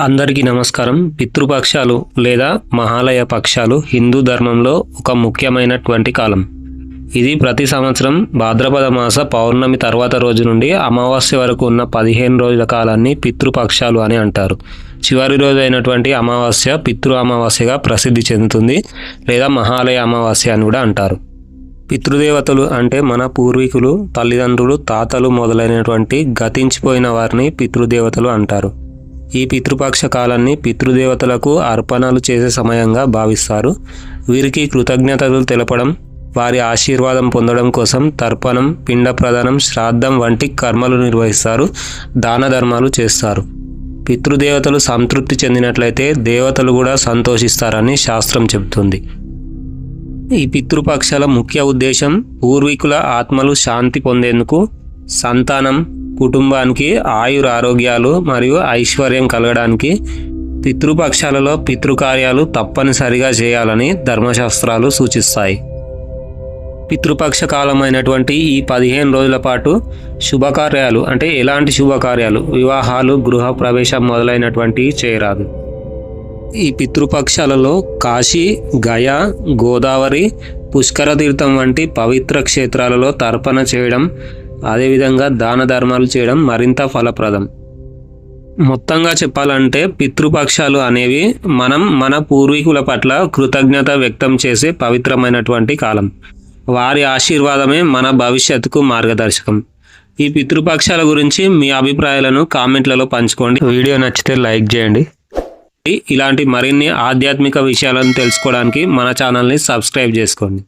అందరికీ నమస్కారం. పితృపక్షాలు లేదా మహాలయ పక్షాలు హిందూ ధర్మంలో ఒక ముఖ్యమైనటువంటి కాలం. ఇది ప్రతి సంవత్సరం భాద్రపద మాస పౌర్ణమి తర్వాత రోజు నుండి అమావాస్య వరకు ఉన్న పదిహేను రోజుల కాలాన్ని పితృపక్షాలు అని అంటారు. చివరి రోజు అయినటువంటి అమావాస్య పితృ అమావాస్యగా ప్రసిద్ధి చెందుతుంది లేదా మహాలయ అమావాస్య అని కూడా అంటారు. పితృదేవతలు అంటే మన పూర్వీకులు తల్లిదండ్రులు తాతలు మొదలైనటువంటి గతించిపోయిన వారిని పితృదేవతలు అంటారు. ఈ పితృపక్ష కాలాన్ని పితృదేవతలకు అర్పణలు చేసే సమయంగా భావిస్తారు. వీరికి కృతజ్ఞతలు తెలపడం వారి ఆశీర్వాదం పొందడం కోసం తర్పణం పిండ ప్రదానం శ్రాద్ధం వంటి కర్మలు నిర్వహిస్తారు దాన ధర్మాలు చేస్తారు. పితృదేవతలు సంతృప్తి చెందినట్లయితే దేవతలు కూడా సంతోషిస్తారని శాస్త్రం చెబుతుంది. ఈ పితృపక్షాల ముఖ్య ఉద్దేశం పూర్వీకుల ఆత్మలు శాంతి పొందేందుకు సంతానం కుటుంబానికి ఆయుర ఆరోగ్యాలు మరియు ఐశ్వర్యం కలగడానికి పితృపక్షాలలో పితృకార్యాలు తప్పనిసరిగా చేయాలని ధర్మశాస్త్రాలు సూచిస్తాయి. పితృపక్ష కాలమైనటువంటి ఈ పదిహేను రోజుల పాటు శుభకార్యాలు అంటే ఎలాంటి శుభకార్యాలు? వివాహాలు గృహ ప్రవేశం మొదలైనటువంటివి చేయరాదు. ఈ పితృపక్షాలలో కాశీ గయా గోదావరి పుష్కర తీర్థం వంటి పవిత్ర క్షేత్రాలలో తర్పణ చేయడం అదేవిధంగా దాన ధర్మాలు చేయడం మరింత ఫలప్రదం. మొత్తంగా చెప్పాలంటే పితృపక్షాలు అనేవి మనం మన పూర్వీకుల పట్ల కృతజ్ఞత వ్యక్తం చేసే పవిత్రమైనటువంటి కాలం. వారి ఆశీర్వాదమే మన భవిష్యత్తుకు మార్గదర్శకం. ఈ పితృపక్షాల గురించి మీ అభిప్రాయాలను కామెంట్లలో పంచుకోండి. వీడియో నచ్చితే లైక్ చేయండి. ఇలాంటి మరిన్ని ఆధ్యాత్మిక విషయాలను తెలుసుకోవడానికి మన ఛానల్ని సబ్స్క్రైబ్ చేసుకోండి.